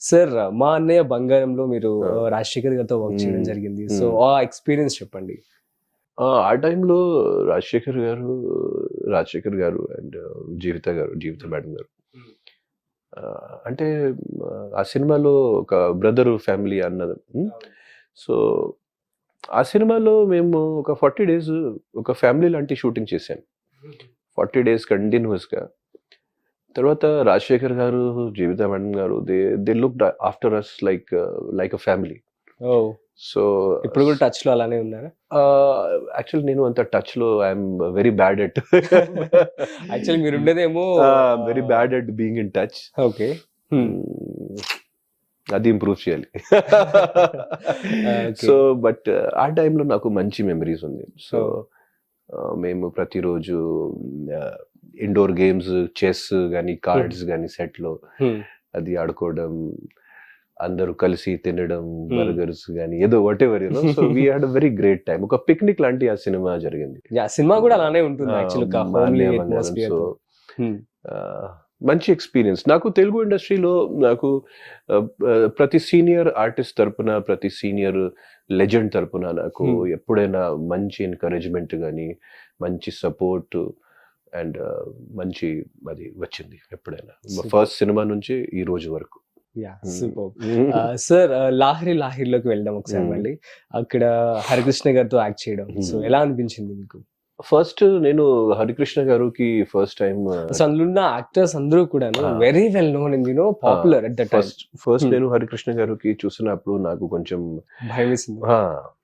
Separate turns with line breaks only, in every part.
Sir మా అన్నయ్య బంగారంలో మీరు. రాజశేఖర్ గారితో వర్క్ చేయడం. జరిగింది. సో. ఆ ఎక్స్పీరియన్స్ చెప్పండి.
ఆ, టైంలో రాజశేఖర్ గారు రాజశేఖర్ గారు అండ్ జీవిత గారు జీవిత మేడం గారు. అంటే ఆ, సినిమాలో ఒక బ్రదర్ ఫ్యామిలీ అన్నది. సో ఆ సినిమాలో మేము ఒక ఫార్టీ డేస్ ఒక ఫ్యామిలీ లాంటి షూటింగ్ చేశాం. ఫార్టీ డేస్ కంటిన్యూస్గా. తర్వాత Rajasekhar garu Jeevitha madam garu they they look after us like like a family so
ఇప్పుడు కూడా టచ్లో అలానే ఉన్నారా?
యాక్చువల్ నేను అంత టచ్లో I'm very bad at
actually మీరు ఉండేదేమో
very bad at being in touch
okay.
అది ఇంప్రూవ్ చేయాలి. సో బట్ ఆ టైంలో నాకు మంచి మెమరీస్ ఉంది సో మేము ప్రతిరోజు ఇండోర్ గేమ్స్ చెస్ కానీ కార్డ్స్ కానీ సెట్లో అది ఆడుకోవడం అందరూ కలిసి తినడం
Hmm.
బర్గర్స్ కానీ ఏదో whatever you know so we had very great time ఒక పిక్నిక్ లాంటి ఆ సినిమా జరిగింది.
సినిమా కూడా అలానే ఉంటుంది
సో మంచి ఎక్స్పీరియన్స్ నాకు తెలుగు ఇండస్ట్రీలో నాకు ప్రతి సీనియర్ ఆర్టిస్ట్ తరపున ప్రతి సీనియర్ లెజెండ్ తరపున నాకు
Hmm.
ఎప్పుడైనా మంచి ఎంకరేజ్మెంట్ కానీ మంచి సపోర్ట్ అండ్ మంచి అది వచ్చింది ఎప్పుడైనా. ఫస్ట్ సినిమా నుంచి ఈ రోజు వరకు.
సార్ లాహిరి లాహిర్లోకి వెళ్దాం ఒకసారి. మళ్ళీ అక్కడ హరికృష్ణ గారితో యాక్ట్ చేయడం సో. ఎలా అనిపించింది మీకు
ఫస్ట్ నేను హరికృష్ణ గారికి ఫస్ట్ టైం
అసలు అందులో ఉన్న యాక్టర్స్ అందరూ కూడా. Very well known in you know popular at the time
first first. నేను హరికృష్ణ గారికి చూసినప్పుడు నాకు కొంచెం
భయం వేసింది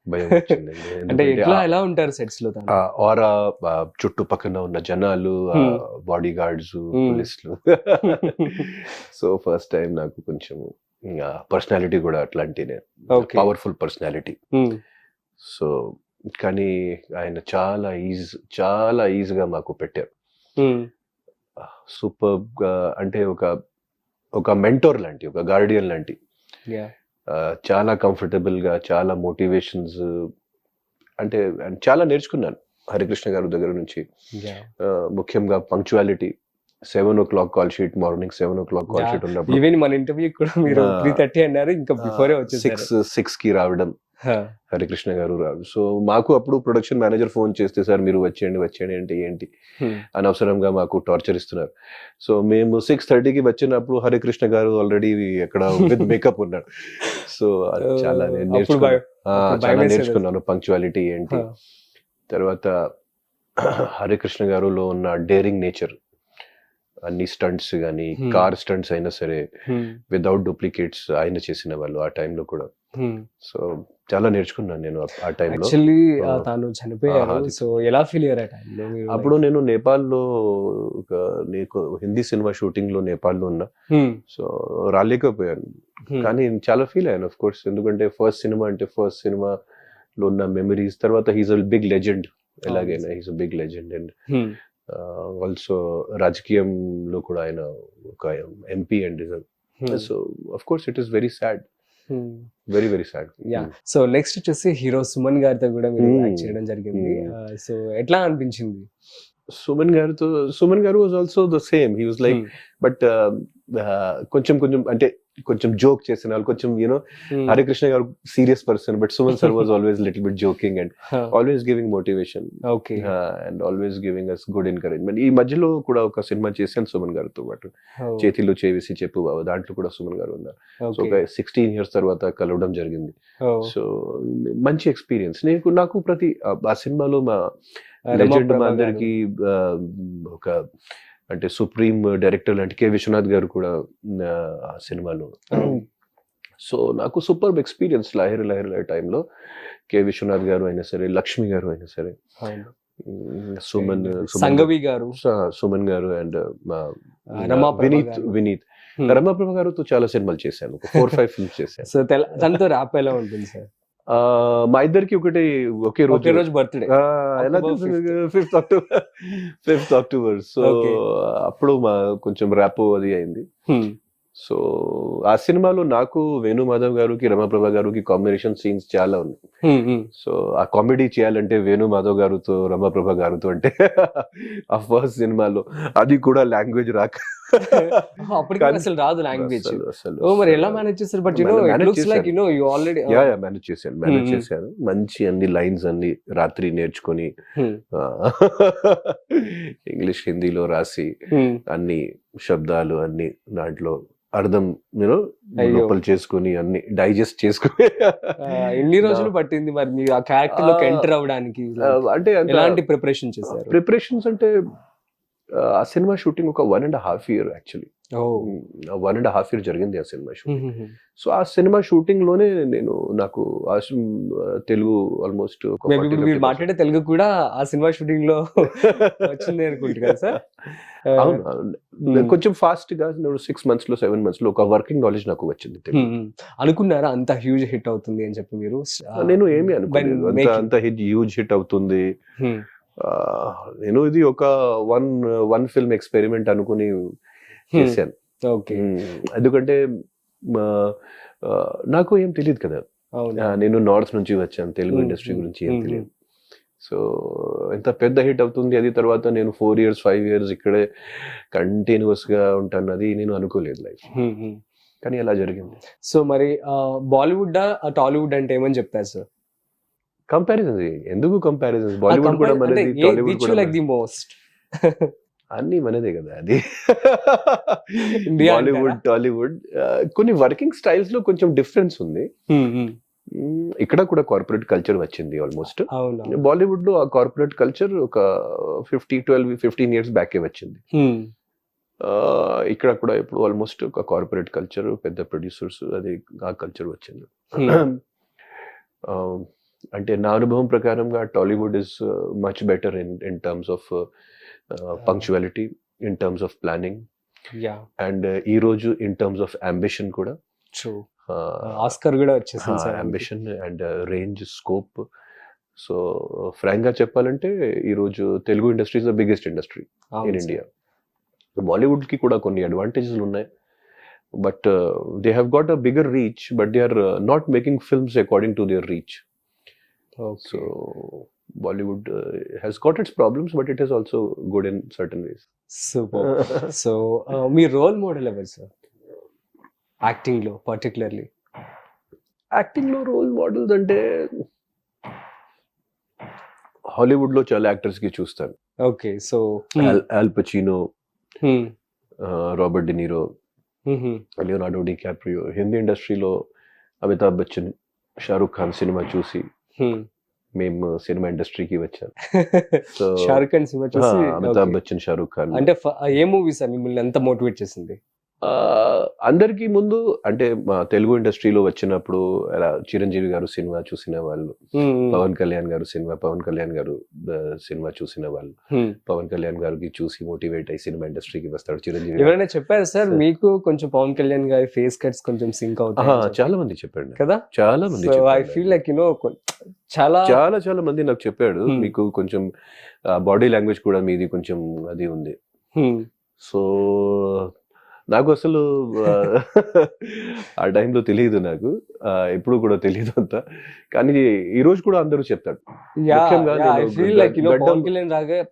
భయం వచ్చింది
అంటే ఎట్లా ఎలా ఉంటారు సెట్స్లో?
ఆరా చుట్టుపక్కన ఉన్న జనాలు. Body guards. పోలీసులు సో ఫస్ట్ టైం నాకు కొంచెం పర్సనాలిటీ కూడా
Okay.
Powerful personality. సో కానీ ఆయన చాలా ఈజ్ చాలా ఈజీగా మాకు పెట్టారు.
Hmm.
సూపర్గా అంటే ఒక ఒక మెంటోర్ లాంటి ఒక గార్డియన్ లాంటి. చాలా కంఫర్టబుల్గా చాలా మోటివేషన్స్ అంటే చాలా నేర్చుకున్నాను హరికృష్ణ గారి దగ్గర నుంచి. ముఖ్యంగా punctuality. Seven o'clock call sheet morning seven o'clock call. Sheet ఉన్నప్పుడు
ఈవెన్ మన ఇంటర్వ్యూ కూడా మీరు. త్రీ థర్టీ అన్నారు ఇంకా బిఫోరే
సిక్స్
వచ్చేసారు
సిక్స్కి రావడం. హరికృష్ణ గారు రాదు సో మాకు అప్పుడు ప్రొడక్షన్ మేనేజర్ ఫోన్ చేస్తే సార్ మీరు వచ్చేయండి వచ్చేయండి అంటే ఏంటి. అనవసరంగా మాకు టార్చర్ ఇస్తున్నారు సో మేము సిక్స్ థర్టీకి వచ్చినప్పుడు హరికృష్ణ గారు ఆల్రెడీ ఎక్కడ విత్ మేకప్ ఉన్నాడు సో చాలా నేర్చుకున్నాను చాలా. నేర్చుకున్నాను పంక్చువాలిటీ ఏంటి. తర్వాత హరికృష్ణ గారులో ఉన్న డేరింగ్ నేచర్ అన్ని స్టంట్స్ కానీ
Hmm.
కార్ స్టంట్స్ అయినా సరే
Hmm.
వితౌట్ డూప్లికేట్స్ ఆయన చేసిన వాళ్ళు ఆ టైంలో కూడా
Hmm.
సో చాలా నేర్చుకున్నాను నేను ఆ- టైంలో.
తాను చనిపోయారు
అది.
సో ఎలా ఫీల్ అయ్యారు
అప్పుడు నేను నేపాల్లో ఒక నీకు హిందీ సినిమా షూటింగ్లో నేపాల్లో ఉన్నా
Hmm.
So రాలేకపోయాను
Hmm.
కానీ చాలా ఫీల్ అయ్యాను ఆఫ్ కోర్స్ ఎందుకంటే ఫస్ట్ సినిమా అంటే ఫస్ట్ సినిమాలో ఉన్న మెమరీస్ తర్వాత హీస్ అ బిగ్ లెజెండ్ ఎలాగైనా he's big legend and
Hmm.
Also రాజకీయంలో కూడా ఆయన ఒక MP and. So of course it is very sad. Very very sad
yeah so next వచ్చేసి హీరో సుమన్ గారితో కూడా మీరు
Hmm.
చేయడం జరిగింది
Hmm.
సో ఎట్లా అనిపించింది
సుమన్ గారితో Suman garu was also the same he was like. But కొంచెం కొంచెం అంటే కొంచెం జోక్ చేసిన వాళ్ళు కొంచెం you know
Hmm.
Harikrishna garu serious person but Suman sir was always little bit joking and. Always giving motivation
okay
and always giving us good encouragement ఈ మధ్యలో కూడా ఒక సినిమా చేశాను సుమన్ గారితో పాటు
Oh.
చేతిలో చేవేసి చెప్పు బాబు దాంట్లో కూడా సుమన్ గారు ఉన్నారు సో ఒక సిక్స్టీన్ ఇయర్స్ తర్వాత కలవడం జరిగింది
Oh.
సో మంచి ఎక్స్పీరియన్స్ నీకు నాకు ప్రతి ఆ సినిమాలో మా లెజెండ్ మా అందరికి ఒక అంటే సుప్రీం డైరెక్టర్ లాంటి కె విశ్వనాథ్ గారు కూడా ఆ, సినిమాలో. సో నాకు సూపర్ ఎక్స్పీరియన్స్ లాహిరి లాహిరి టైంలో కె విశ్వనాథ్ గారు అయినా సరే లక్ష్మి గారు అయినా సరే. సుమన్
సంగవి గారు.
సుమన్ గారు అండ్ వినీత్
గారు.
వినీత్.
Hmm.
రమాప్రభ గారితో చాలా సినిమాలు చేశాను. ఫోర్ ఫైవ్ ఫిల్మ్స్ చేశాను.
సో తనతో ఎలా ఉంటుంది సార్.
మా ఇద్దరికి ఒకటి ఒకే రోజు.
రోజు బర్త్డే.
ఎలా fifth October fifth October so. అప్పుడు మా కొంచెం ర్యాప్ అది అయింది. సో ఆ సినిమాలో నాకు వేణు మాధవ్ గారికి రమాప్రభ గారికి కాంబినేషన్ సీన్స్ చాలా ఉన్నాయి. సో ఆ కామెడీ చేయాలంటే వేణు మాధవ్ గారితో రమాప్రభ గారితో అంటే ఆ ఫస్ట్ సినిమాలో అది కూడా లాంగ్వేజ్ రాక
అప్పటికి
కానీ-
అసలు రాదు లాంగ్వేజ్.
అసలు- అసలు-
ఓ మరి ఎలా మేనేజ్ చేస్తారు బట్ యు నో
మనం
it
manage
looks like you know you already
yeah yeah manage చేశాను మేనేజ్. చేశాను మంచి అన్ని లైన్స్ అన్ని రాత్రి నేర్చుకొని ఇంగ్లీష్ హిందీలో రాసి అన్ని శబ్దాలు అన్ని దాంట్లో అర్థం నేను. లోపల చేసుకుని అన్ని డైజెస్ట్ చేసుకుని.
ఎన్ని రోజులు పట్టింది మరి మీరు ఆ
క్యారెక్టర్లోకి
ఎంటర్ అవ్వడానికి?
ఆ, అంటే
ఎలాంటి ప్రిపరేషన్ చేశారు?
ప్రిపరేషన్స్ అంటే ఆ సినిమా షూటింగ్ ఒక one and half year actually one and half year జరిగింది ఆ సినిమా షూటింగ్. సో ఆ సినిమా షూటింగ్లోనే నేను నాకు తెలుగు ఆల్మోస్ట్
మాట్లాడే తెలుగు కూడా ఆ సినిమా షూటింగ్లో వచ్చింది అనుకుంటు కదా సార్.
కొంచెం ఫాస్ట్గా సిక్స్ మంత్స్లో సెవెన్ మంత్స్లో ఒక వర్కింగ్ నాలెడ్జ్ నాకు వచ్చింది.
అనుకున్నారా అంత హ్యూజ్ హిట్ అవుతుంది అని చెప్పి మీరు?
నేను ఏమి అనుకోలేదు. అంత హిట్ హ్యూజ్ హిట్ అవుతుంది. నేను ఇది ఒక వన్ వన్ ఫిల్మ్ ఎక్స్పెరిమెంట్ అనుకుని చేశాను.
Okay
Hmm. ఎందుకంటే నాకు ఏం తెలియదు కదా. నేను నార్త్ నుంచి వచ్చాను తెలుగు
Hmm,
ఇండస్ట్రీ
hmm,
గురించి ఏం
hmm,
తెలియదు సో ఎంత పెద్ద హిట్ అవుతుంది అది తర్వాత నేను ఫోర్ ఇయర్స్ ఫైవ్ ఇయర్స్ ఇక్కడే కంటిన్యూస్గా ఉంటాను అది నేను అనుకోలేదు లైఫ్ కానీ అలా జరిగింది?
సో మరి బాలీవుడ్ టాలీవుడ్ అంటే ఏమని చెప్తారు సార్
కంపారిజన్ ఎందుకు కంపారిజన్ బాలీవుడ్ కూడా మనది టాలీవుడ్ కూడా
లైక్. ది మోస్ట్
అన్ని మనదే కదా అది. బాలీవుడ్? టాలీవుడ్ కొన్ని వర్కింగ్ స్టైల్స్లో కొంచెం డిఫరెన్స్ ఉంది. ఇక్కడ కూడా కార్పొరేట్ కల్చర్ వచ్చింది ఆల్మోస్ట్. బాలీవుడ్లో ఆ కార్పొరేట్ కల్చర్ ఒక ఫిఫ్టీ ట్వెల్వ్ ఫిఫ్టీన్ ఇయర్స్ బ్యాకే వచ్చింది. ఇక్కడ కూడా ఇప్పుడు ఆల్మోస్ట్ ఒక కార్పొరేట్ కల్చర్ పెద్ద ప్రొడ్యూసర్స్ అది ఆ కల్చర్ వచ్చింది. అంటే నా అనుభవం ప్రకారంగా Tollywood is much better in in terms of punctuality in terms of planning
yeah
and ఈ రోజు ఇన్ టర్మ్స్ ఆఫ్ అంబిషన్ కూడా
ట్రూ ఆస్కర్ కూడా వచ్చేసింది sir
ambition and range scope so ఫ్రాంక్గా చెప్పాలంటే ఈ రోజు Telugu industry is the biggest industry in India బాలీవుడ్కి కూడా కొన్ని అడ్వాంటేజెస్ ఉన్నాయి. But they have got a bigger reach but they are not making films according to their reach so Bollywood has got its problems but it is also good in certain ways
super so me role model ఎవరు sir యాక్టింగ్లో particularly
యాక్టింగ్లో role models అంటే హాలీవుడ్లో చాలా యాక్టర్స్కి చూస్తాను.
Okay so
Pacino, uh, Robert De Niro Leonardo DiCaprio Hindi ఇండస్ట్రీలో Amitabh Bachchan Shahrukh Khan cinema చూసి మేము సినిమా ఇండస్ట్రీకి వచ్చాం. సో
షారుఖ్ ఖాన్ సినిమా చూసి
అమితాబ్. బచ్చన్ షారూక్ ఖాన్.
అంటే ఏ మూవీ సార్ మిమ్మల్ని ఎంత మోటివేట్ చేసింది?
అందరికీ ముందు అంటే మా తెలుగు ఇండస్ట్రీలో వచ్చినప్పుడు అలా చిరంజీవి గారు సినిమా చూసిన వాళ్ళు పవన్ కళ్యాణ్ గారు సినిమా పవన్ కళ్యాణ్ గారు సినిమా చూసిన వాళ్ళు పవన్ కళ్యాణ్ గారికి చూసి మోటివేట్ అయ్యి సినిమా ఇండస్ట్రీకి వస్తాడు చిరంజీవి.
ఎవరైనా చెప్పారు సార్. మీకు కొంచెం పవన్ కళ్యాణ్ గారి ఫేస్ కట్స్ కొంచెం సింక్ అవుతాయి
చాలా మంది చెప్పండి
కదా?
చాలా మంది
I. Feel like you know చాలా
చాలా చాలా మంది నాకు చెప్పాడు. మీకు కొంచెం బాడీ లాంగ్వేజ్ కూడా మీది కొంచెం అది ఉంది. సో నాకు అసలు ఆ, టైంలో తెలియదు నాకు ఎప్పుడు కూడా తెలియదు అంత కానీ ఈ రోజు కూడా అందరూ చెప్తాడు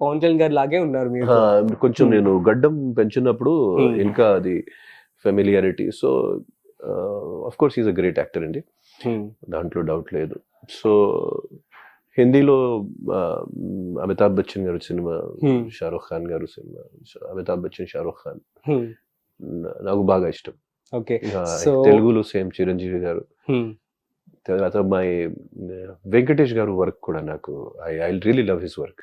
పవన్ కళ్యాణ్ గారి లాగే ఉన్నారు
కొంచెం. నేను గడ్డం పెంచినప్పుడు. ఇంకా అది familiarity so of course is a great actor అండి. దాంట్లో డౌట్ లేదు సో హిందీలో అమితాబ్ బచ్చన్ గారు సినిమా. షారూఖ్ ఖాన్ గారు సినిమా అమితాబ్ బచ్చన్ షారూఖ్ ఖాన్. నాకు బాగా ఇష్టం.
ఓకే.
తెలుగులో సేమ్ చిరంజీవి గారు. తర్వాత మై వెంకటేష్ గారు వర్క్ కూడా నాకు I I really love his work.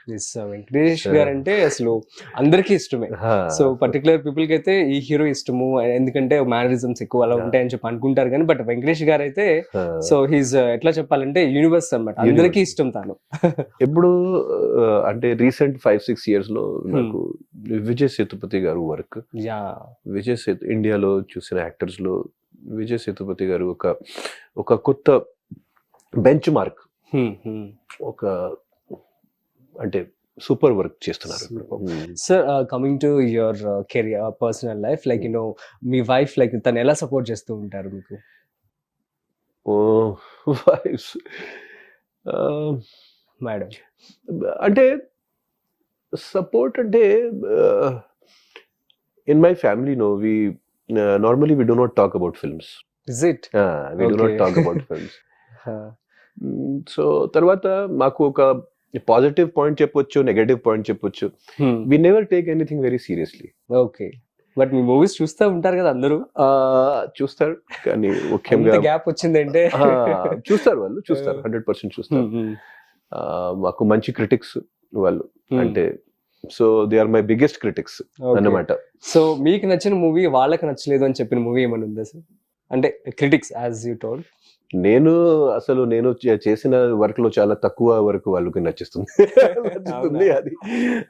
Venkatesh. గారు అంటే అసలు అందరికీ ఇష్టమే సో పర్టికులర్ పీపుల్కి అయితే ఈ హీరో ఇష్టము ఎందుకంటే మేనరిజమ్స్ ఎక్కువ అలా. ఉంటాయని చెప్పి అనుకుంటారు కానీ బట్ వెంకటేష్ గారు అయితే సో హీస్ ఎట్లా చెప్పాలంటే యూనివర్స్
Universe.
అందరికీ ఇష్టం తాను
ఎప్పుడు అంటే రీసెంట్ ఫైవ్ సిక్స్ ఇయర్స్లో నాకు విజయ్ సేతుపతి గారు వర్క్
యా
విజయ్ సేతు ఇండియాలో చూసిన యాక్టర్స్లో విజయ్ సేతుపతి గారు ఒక ఒక కొత్త బెంచ్ మార్క్ ఒక అంటే సూపర్ వర్క్ చేస్తున్నారు.
Sir coming to your career personal life like you know me wife like తను ఎలా సపోర్ట్ చేస్తూ ఉంటారు మీకు?
wives. Uh,
మేడం
అంటే సపోర్ట్ అంటే in my family no we normally we do not talk about films
is it
we do not
Okay.
Talk about films so తర్వాత మాకు ఒక పాజిటివ్ పాయింట్ చెప్పొచ్చు నెగటివ్ పాయింట్ చెప్పొచ్చు. We never take anything very seriously
okay but me movies చూస్తూ ఉంటారు కదా అందరూ?
చూస్తారు కానీ ముఖ్యంగా
గ్యాప్ వచ్చిందంటే.
చూస్తారు వాళ్ళు చూస్తారు. హండ్రెడ్ పర్సెంట్ చూస్తారు. మాకు మంచి క్రిటిక్స్ వాళ్ళు. అంటే so they are my biggest critics. అన్నమాట.
సో మీకు నచ్చిన మూవీ వాళ్ళకి నచ్చలేదు అని చెప్పిన మూవీ ఏమైనా ఉందా సార్ అంటే క్రిటిక్స్ యాజ్ యూ టోల్
నేను అసలు నేను చేసిన వర్క్లో చాలా తక్కువ వరకు వాళ్ళకి నచ్చుతుంది నచ్చుతుంది? అది.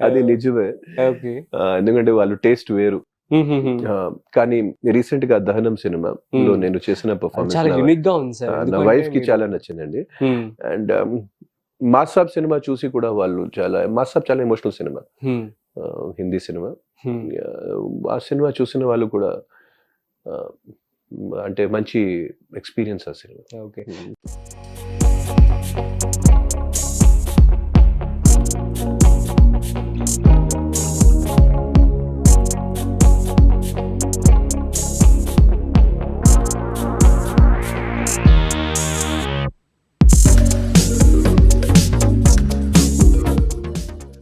అది నిజమే.
ఓకే
ఆ, ఎందుకంటే వాళ్ళు టేస్ట్ వేరు. ఆ, కానీ రీసెంట్గా దహనం సినిమా లో
Hmm.
నేను చేసిన పర్ఫార్మెన్స్ నా వైఫ్కి చాలా నచ్చిందండి. అండ్ మాసాబ్ సినిమా చూసి కూడా వాళ్ళు చాలా మాసాబ్ చాలా ఎమోషనల్ సినిమా. హిందీ సినిమా. ఆ సినిమా చూసిన వాళ్ళు కూడా అంటే మంచి ఎక్స్పీరియన్స్ ఆ సినిమా.
ఓకే.